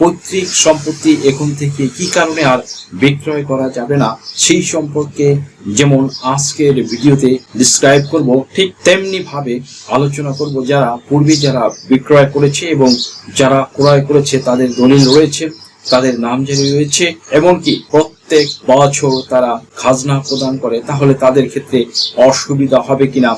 পৈতৃক সম্পত্তি এখন থেকে কি কারণে আর বিক্রয় করা যাবে না, সেই সম্পর্কে যেমন আজকের ভিডিওতে ডিসক্রাইব করব, ঠিক তেমনি ভাবে আলোচনা করব যারা পূর্বে যারা বিক্রয় করেছে এবং যারা ক্রয় করেছে তাদের দলিল রয়েছে, তাদের নাম জারি রয়েছে, এমনকি প্রত্যেক বছর তারা খাজনা প্রদান করে, তাহলে তাদের ক্ষেত্রে অসুবিধা হবে কিনা?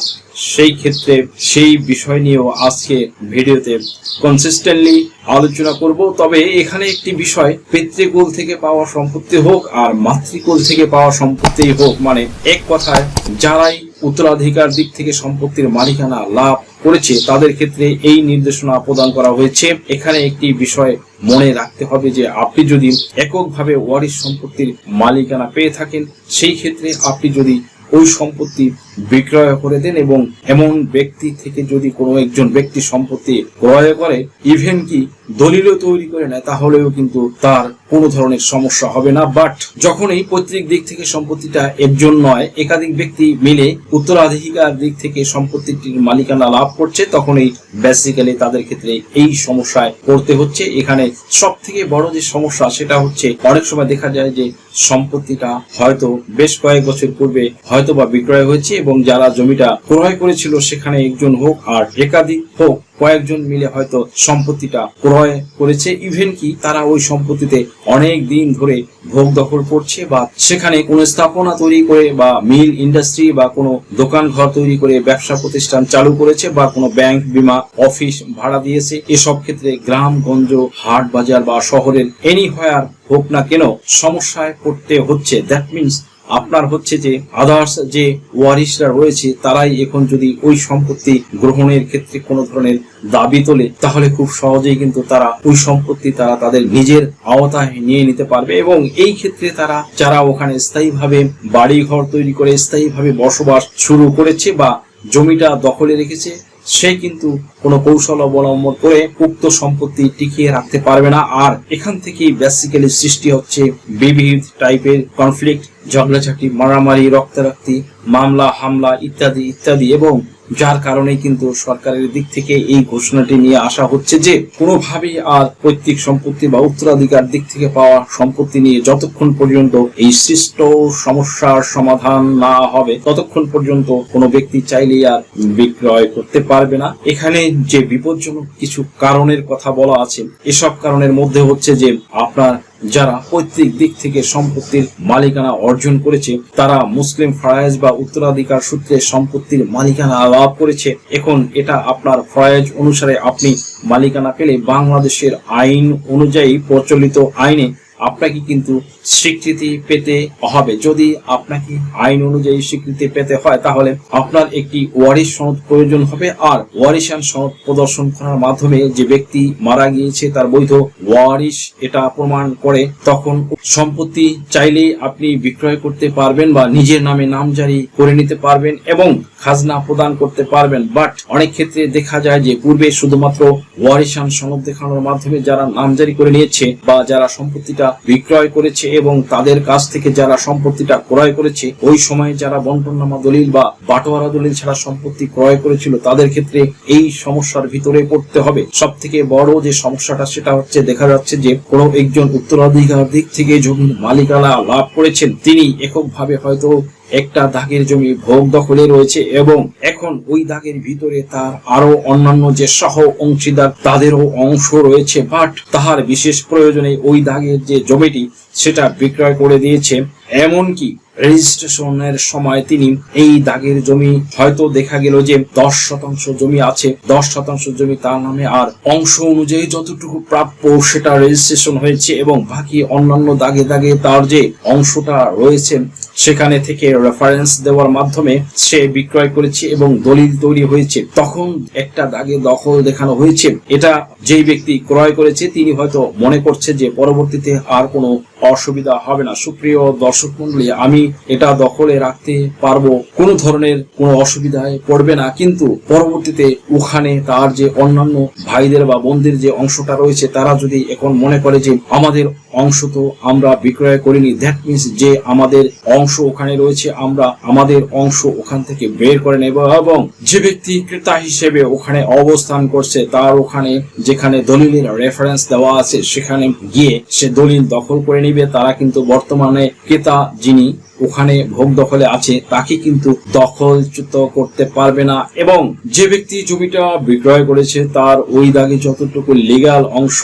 সেই ক্ষেত্রে সেই বিষয় নিয়েও আজকে ভিডিওতে কনসিস্টেন্টলি আলোচনা করব। তবে এখানে একটি বিষয়, পিতৃকুল থেকে পাওয়া সম্পত্তি হোক আর মাতৃকুল থেকে পাওয়া সম্পত্তি হোক মানে এক কথায় যারাই উত্তরাধিকার দিক থেকে সম্পত্তির মালিকানা, লাভ করেছে, তাদের ক্ষেত্রে এই নির্দেশনা প্রদান করা হয়েছে। এখানে একটি বিষয় মনে রাখতে হবে যে, আপনি যদি এককভাবে ওয়ারিশ সম্পত্তির মালিকানা পেয়ে থাকেন, সেই ক্ষেত্রে আপনি যদি ওই সম্পত্তি বিক্রয় করে দেন এবং এমন ব্যক্তি থেকে যদি কোনো একজন ব্যক্তি সম্পত্তি ক্রয় করে ইভেন কি দলিলও তৈরি করে নেয়, তাহলেও কিন্তু তার কোনো ধরনের সমস্যা হবে না। বাট যখন এই পৈতৃক দিক থেকে সম্পত্তিটা একজন নয়, একাধিক ব্যক্তি মিলে উত্তরাধিকার দিক থেকে সম্পত্তিটির মালিকানা লাভ করছে তখন এই বেসিক্যালি তাদের ক্ষেত্রে এই সমস্যায় পড়তে হচ্ছে। এখানে সব থেকে বড় যে সমস্যা, সেটা হচ্ছে অনেক সময় দেখা যায় যে সম্পত্তিটা হয়তো বেশ কয়েক বছর পূর্বে হয়তো বা বিক্রয় হয়েছে এবং যারা জমিটা ক্রয় করেছিল সেখানে একজন হোক আর একাধিক হোক, কয়েকজন মিলে হয়তো সম্পত্তিটা ক্রয় করেছে। ইভেন কি তারা ওই সম্পত্তিতে অনেক দিন ধরে ভোগ দখল করছে বা সেখানে কোনো স্থাপনা তৈরি করে বা মিল ইন্ডাস্ট্রি বা কোনো দোকান ঘর তৈরি করে ব্যবসা প্রতিষ্ঠান চালু করেছে বা কোনো ব্যাংক বিমা অফিস ভাড়া দিয়েছে। এসব ক্ষেত্রে গ্রাম, গঞ্জ, হাট, বাজার বা শহরের এনি হয়ার হোক না কেন সমস্যায় পড়তে হচ্ছে। দ্যাট মিনস আপনার হচ্ছে যে আদার্স যে ওয়ারিশরা রয়েছে, তারাই এখন যদি ওই সম্পত্তি গ্রহণের ক্ষেত্রে কোনো ধরনের দাবি তোলে, তাহলে খুব সহজেই কিন্তু তারা ওই সম্পত্তি তারা তাদের নিজের আওতায় নিয়ে নিতে পারবে এবং এই ক্ষেত্রে তারা, যারা ওখানে স্থায়ীভাবে বাড়ি ঘর তৈরি করে, স্থায়ীভাবে বসবাস শুরু করেছে বা জমিটা দখলে রেখেছে, সে কিন্তু কোনো কৌশল অবলম্বন করে উক্ত সম্পত্তি টিকিয়ে রাখতে পারবে না। আর এখান থেকেই বেসিক্যালি সৃষ্টি হচ্ছে বিবিধ টাইপের কনফ্লিক্ট ঝগড়াঝাটি মারামারি, রক্তারক্তি, মামলা, হামলা ইত্যাদি ইত্যাদি এবং যার কারণে কিন্তু সরকারের দিক থেকে এই ঘোষণাটি নিয়ে আসা হচ্ছে যে কোনোভাবেই আর পৈতৃক সম্পত্তি বা উত্তরাধিকার দিক থেকে পাওয়া সম্পত্তি নিয়ে যতক্ষণ পর্যন্ত এই সৃষ্ট সমস্যার সমাধান না হবে, ততক্ষণ পর্যন্ত কোনো ব্যক্তি চাইলেই আর বিক্রয় করতে পারবে না। এখানে যে বিপজ্জনক কিছু কারণের কথা বলা আছে, এসব কারণের মধ্যে হচ্ছে যে আপনার যারা পৈতৃক দিক থেকে সম্পত্তির মালিকানা অর্জন করেছে, তারা মুসলিম ফরায়েজ বা উত্তরাধিকার সূত্রে সম্পত্তির মালিকানা লাভ করেছে। এখন এটা আপনার ফরায়েজ অনুসারে আপনি মালিকানা পেলে বাংলাদেশের আইন অনুযায়ী প্রচলিত আইনে আপনাকে কিন্তু স্বীকৃতি পেতে হবে। যদি আপনাকে আইন অনুযায়ী স্বীকৃতি পেতে হয়, তাহলে আপনার একটি ওয়ারিশ সনদ প্রয়োজন হবে। আর ওয়ারিশান সনদ প্রদর্শন করার মাধ্যমে যে ব্যক্তি মারা গিয়েছে, তার বৈধ ওয়ারিশ এটা প্রমাণ করে, তখন সম্পত্তি চাইলেই আপনি বিক্রয় করতে পারবেন বা নিজের নামে নাম জারি করে নিতে পারবেন এবং খাজনা প্রদান করতে পারবেন। বাট অনেক ক্ষেত্রে দেখা যায় যে পূর্বে শুধুমাত্র ওয়ারিশান সনদ দেখানোর মাধ্যমে যারা নামজারি করে নিয়েছে বা যারা সম্পত্তিটা বিক্রয় করেছে এবং তাদের কাছ থেকে যারা সম্পত্তিটা ক্রয় করেছে, ওই সময়ে যারা বন্টননামা দলিল বা বাটোয়ারা দলিল ছাড়া সম্পত্তি ক্রয় করেছিল, তাদের ক্ষেত্রে এই সমস্যার ভিতরে পড়তে হবে। সব থেকে বড় যে সমস্যাটা, সেটা হচ্ছে দেখা যাচ্ছে যে কোনো একজন উত্তরাধিকার দিক থেকে জমির মালিকানা লাভ করেছেন, তিনি এককভাবে হয়তো একটা দাগের জমি ভোগ দখলে রয়েছে এবং এখন ওই দাগের ভিতরে তার আরও অন্যান্য যে সহ অংশীদার তাদেরও অংশ রয়েছে। বাট তাহার বিশেষ প্রয়োজনে ওই দাগের যে জমিটি, সেটা বিক্রয় করে দিয়েছে। এমনকি রেজিস্ট্রেশনের সময় তিনি এই দাগের জমি হয়তো দেখা গেল যে দশ শতাংশ জমি আছে। দশ শতাংশ জমি তার নামে আর অংশ অনুযায়ী যতটুকু প্রাপ্য সেটা রেজিস্ট্রেশন হয়েছে এবং বাকি অন্যান্য দাগে দাগে তার যে অংশটা রয়েছে সেখানে থেকে রেফারেন্স দেওয়ার মাধ্যমে সে বিক্রয় করেছে এবং দলিল তৈরি হয়েছে। তখন একটা দাগে দখল দেখানো হয়েছে। এটা যেই ব্যক্তি ক্রয় করেছে তিনি হয়তো মনে করছে যে পরবর্তীতে আর কোনো অসুবিধা হবে না। সুপ্রিয় দর্শক মন্ডলী আমি এটা দখলে রাখতে পারব। কোনো ধরনের কোনো অসুবিধায় পড়বে না। কিন্তু পরবর্তীতে ওখানে তার যে অন্যান্য ভাইদের বা বোনদের যে অংশটা রয়েছে, তারা যদি এখন মনে করে যে আমাদের অংশ তো আমরা বিক্রয় করিনি দ্যাট মিনস যে আমাদের অংশ ওখানে রয়েছে, আমরা আমাদের অংশ ওখান থেকে বের করে নেব এবং যে ব্যক্তি ক্রেতা হিসেবে ওখানে অবস্থান করছে, তার ওখানে যেখানে দলিলের রেফারেন্স দেওয়া আছে, সেখানে গিয়ে সে দলিল দখল করে নিবে। তারা কিন্তু বর্তমানে ক্রেতা যিনি ওখানে ভোগ দখলে আছে, তাকে কিন্তু দখলচ্যুত করতে পারবে না। এবং যে ব্যক্তি জমিটা বিক্রয় করেছে, তার ওই দাগে যতটুকু লিগ্যাল অংশ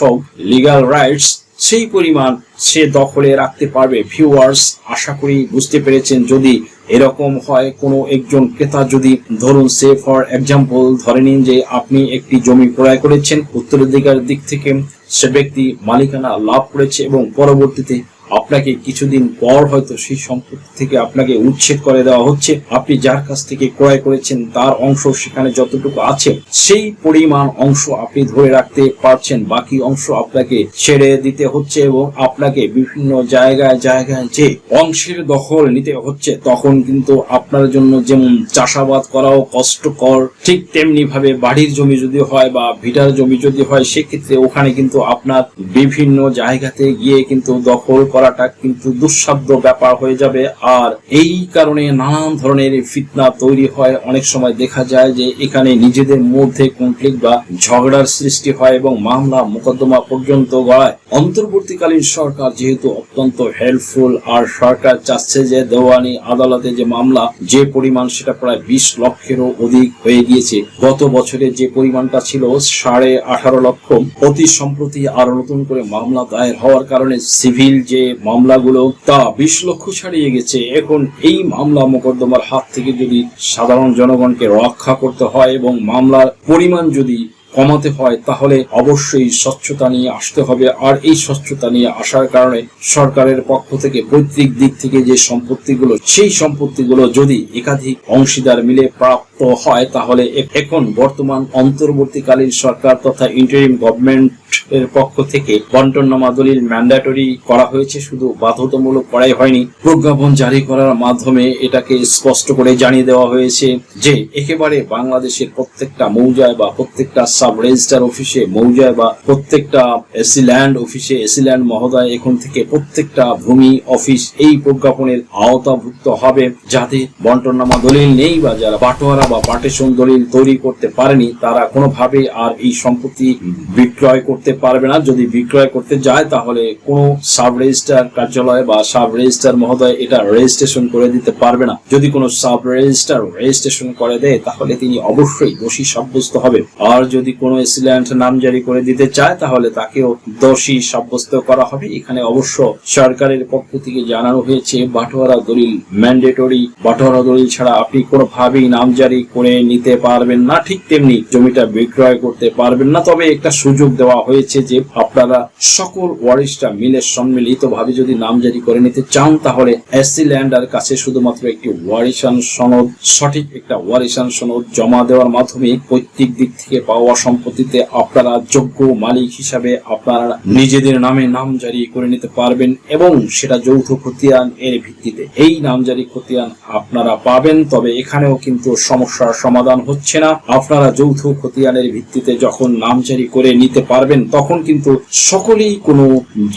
লিগ্যাল রাইটস সেই পরিমাণ সে দখলে রাখতে পারবে। ভিউয়ার্স আশা করি বুঝতে পেরেছেন, যদি এরকম হয়, কোনো একজন ক্রেতা যদি, ধরুন সে ফর এক্সাম্পল ধরে নিন যে, আপনি একটি জমি ক্রয় করেছেন, উত্তরাধিকার দিক থেকে সে ব্যক্তি মালিকানা লাভ করেছে এবং পরবর্তীতে আপনাকে কিছুদিন পর হয়তো সেই সম্পত্তি থেকে আপনাকে উচ্ছেদ করে দেওয়া হচ্ছে। আপনি যার কাছ থেকে ক্রয় করেছেন, তার অংশ সেখানে যতটুকু আছে, সেই পরিমাণ অংশ আপনি ধরে রাখতে পারছেন। বাকি অংশ আপনাকে ছেড়ে দিতে হচ্ছে এবং আপনাকে বিভিন্ন জায়গায় জায়গায় যে অংশের দখল নিতে হচ্ছে, তখন কিন্তু আপনার জন্য যেমন চাষাবাদ করাও কষ্টকর। ঠিক তেমনি ভাবে বাড়ির জমি যদি হয় বা ভিটার জমি যদি হয়, সেক্ষেত্রে ওখানে কিন্তু আপনার বিভিন্ন জায়গাতে গিয়ে কিন্তু দখল করাটা কিন্তু দুঃসাধ্য ব্যাপার হয়ে যাবে। আর এই কারণে নানান ধরনের ফিতনা তৈরি হয়। অনেক সময় দেখা যায় যে এখানে নিজেদের মধ্যে কনফ্লিক্ট বা ঝগড়ার সৃষ্টি হয় এবং মামলা মোকদ্দমা পর্যন্ত গড়ায়। অন্তর্বর্তীকালীন সরকার যেহেতু অত্যন্ত হেল্পফুল আর সরকার চাচ্ছে যে দেওয়ানি আদালতে যে মামলা, যে পরিমাণ সেটা প্রায় বিশ লক্ষেরও অধিক হয়ে গিয়েছে। গত বছরে যে পরিমাণটা ছিল সাড়ে আঠারো লক্ষ, অতি সম্প্রতি আরও নতুন করে মামলা দায়ের হওয়ার কারণে সিভিল যে মামলাগুলো তা বিশ লক্ষ ছাড়িয়ে গেছে। এখন এই মামলা মোকদ্দমার হাত থেকে যদি সাধারণ জনগণকে রক্ষা করতে হয় এবং মামলার পরিমাণ যদি কমাতে হয়, তাহলে অবশ্যই স্বচ্ছতা নিয়ে আসতে হবে। আর এই স্বচ্ছতা নিয়ে আসার কারণে সরকারের পক্ষ থেকে পৈতৃক দিক থেকে যে সম্পত্তিগুলো, সেই সম্পত্তিগুলো যদি একাধিক অংশীদার মিলে প্রাপ্ত হয়, তাহলে এখন বর্তমান অন্তর্বর্তীকালীন সরকার তথা ইন্টারিম গভর্নমেন্ট এর পক্ষ থেকে বন্টননামা দলিল ম্যান্ডেটরি করা হয়েছে, শুধু বাধ্যতামূলক করাই হয়নি। প্রজ্ঞাপন জারি করার মাধ্যমে এটাকে স্পষ্ট করে জানিয়ে দেওয়া হয়েছে যে, একেবারে বাংলাদেশের প্রত্যেকটা মৌজায় বা প্রত্যেকটা সাব রেজিস্টার অফিসে, মৌজায় বা প্রত্যেকটা এসি ল্যান্ড অফিসে এসি ল্যান্ড মহোদয় এখন থেকে প্রত্যেকটা ভূমি অফিস এই প্রজ্ঞাপনের আওতাভুক্ত হবে যাতে বন্টননামা দলিল নেই বা যারা বাটোয়ারা বা পার্টিশন দলিল তৈরি করতে পারেনি, তারা কোনোভাবে আর এই সম্পত্তি বিক্রয় করতে পারবে না। যদি বিক্রয় করতে যায়, তাহলে কোনো সাব রেজিস্টার কার্যালয় বা সাব রেজিস্টার মহোদয় এটা রেজিস্ট্রেশন করে দিতে পারবে না। যদি কোনো সাব রেজিস্টার রেজিস্ট্রেশন করে দেয়, তাহলে তিনি অবশ্যই দোষী সাব্যস্ত হবে। আর যদি কোনো এসিল্যান্ড নামজারি করে দিতে চায়, তাহলে তাকেও দোষী সাব্যস্ত করা হবে। এখানে অবশ্য সরকারের পক্ষ থেকে জানানো হয়েছে, বাটোয়ারা দলিল ম্যান্ডেটরি। বাটোয়ারা দলিল ছাড়া আপনি কোনোভাবেই নামজারি করে নিতে পারবেন না। ঠিক তেমনি জমিটা বিক্রয় করতে পারবেন না। তবে একটা সুযোগ দেওয়া হয়েছে যে আপনারা সকল ওয়ারিশটা মিলে সম্মিলিত ভাবে যদি নামজারি করে নিতে চান, তাহলে এসসি ল্যান্ডার কাছে শুধুমাত্র একটি ওয়ারিশান সনদ, সঠিক একটা ওয়ারিশান সনদ জমা দেওয়ার মাধ্যমে প্রত্যেক দিক থেকে পাওয়া সম্পত্তিতে আপনারা যোগ্য মালিক হিসাবে আপনারা নিজেদের নামে নামজারি করে নিতে পারবেন এবং সেটা যৌথ খতিয়ান এর ভিত্তিতে। এই নামজারি খতিয়ান আপনারা পাবেন, তবে এখানেও কিন্তু সমস্যার সমাধান হচ্ছে না। আপনারা যৌথ খতিয়ানের ভিত্তিতে যখন নামজারি করে নিতে পারবেন তখন কিন্তু সকলেই কোনো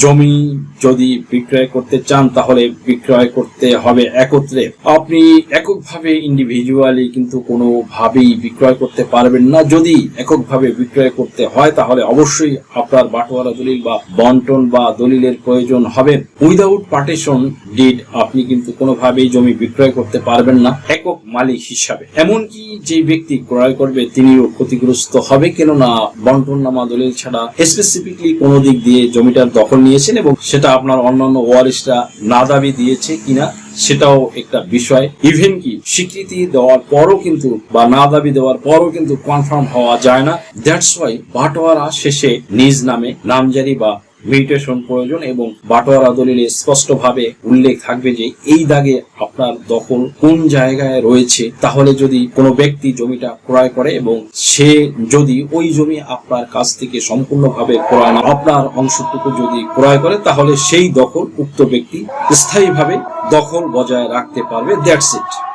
জমি যদি বিক্রয় করতে চান, তাহলে বিক্রয় করতে হবে একত্রে। আপনি এককভাবে ইন্ডিভিজুয়ালি কিন্তু কোনো ভাবেই বিক্রয় করতে পারবেন না। যদি এককভাবে বিক্রয় করতে হয়, তাহলে অবশ্যই আপনার বাটোয়ারা দলিল বা বন্টন বা দলিলের প্রয়োজন হবে। উইদাউট পার্টিশন ডিড আপনি কিন্তু কোনোভাবেই জমি বিক্রয় করতে পারবেন না। একক মালিক হিসাবে। এমনকি যে ব্যক্তি ক্রয় করবে, তিনিও ক্ষতিগ্রস্ত হবে। কেননা, বন্টন নামা দলিল ছাড়া স্পেসিফিকলি কোনো দিক দিয়ে জমিটার দখল নিয়েছেন এবং সেটা আপনার অন্যান্য ওয়ারিশরা না দাবি দিয়েছে কিনা, সেটাও একটা বিষয়। ইভেন কি, স্বীকৃতি দেওয়ার পরও কিন্তু বা না দাবি দেওয়ার পরও কিন্তু কনফার্ম হওয়া যায় না। দ্যাটস ওয়াই বাটোয়ারা শেষে নিজ নামে নামজারি বা মিউটেশন প্রয়োজন এবং বাটোয়ারা দলিলে স্পষ্টভাবে উল্লেখ থাকবে যে এই দাগে আপনার দখল কোন জায়গায় রয়েছে, তাহলে যদি কোনো ব্যক্তি জমিটা ক্রয় করে এবং সে যদি ওই জমি আপনার কাছ থেকে সম্পূর্ণভাবে ক্রয় না আপনার অংশটুকু যদি ক্রয় করে, তাহলে সেই দখল উক্ত ব্যক্তি স্থায়ীভাবে দখল বজায় রাখতে পারবে দ্যাটস ইট